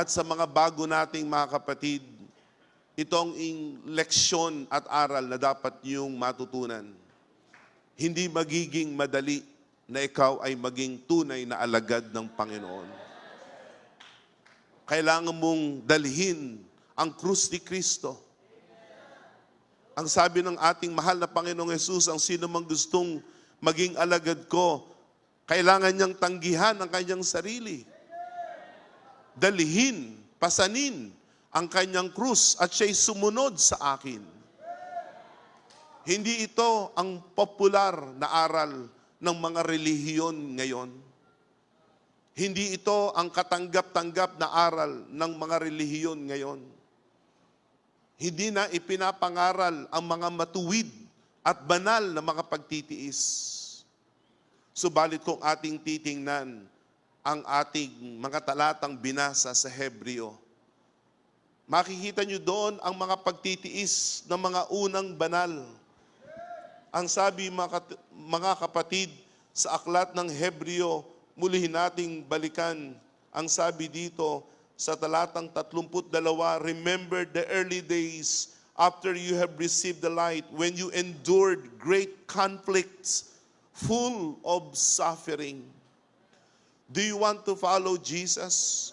At sa mga bago nating mga kapatid, itong leksyon at aral na dapat niyong matutunan. Hindi magiging madali na ikaw ay maging tunay na alagad ng Panginoon. Kailangan mong dalhin ang krus ni Kristo. Ang sabi ng ating mahal na Panginoong Yesus, ang sino mang gustong maging alagad ko, kailangan niyang tanggihan ang kanyang sarili. Dalhin, pasanin ang kanyang krus at siya'y sumunod sa akin. Hindi ito ang popular na aral ng mga relihiyon ngayon. Hindi ito ang katanggap-tanggap na aral ng mga relihiyon ngayon. Hindi na ipinapangaral ang mga matuwid at banal na mga pagtitiis. Subalit kung ating titingnan ang ating mga talatang binasa sa Hebreo, makikita nyo doon ang mga pagtitiis ng mga unang banal. Ang sabi mga, kapatid sa aklat ng Hebreo, muli nating balikan ang sabi dito sa talatang 32, Remember the early days after you have received the light, when you endured great conflicts full of suffering. Do you want to follow Jesus?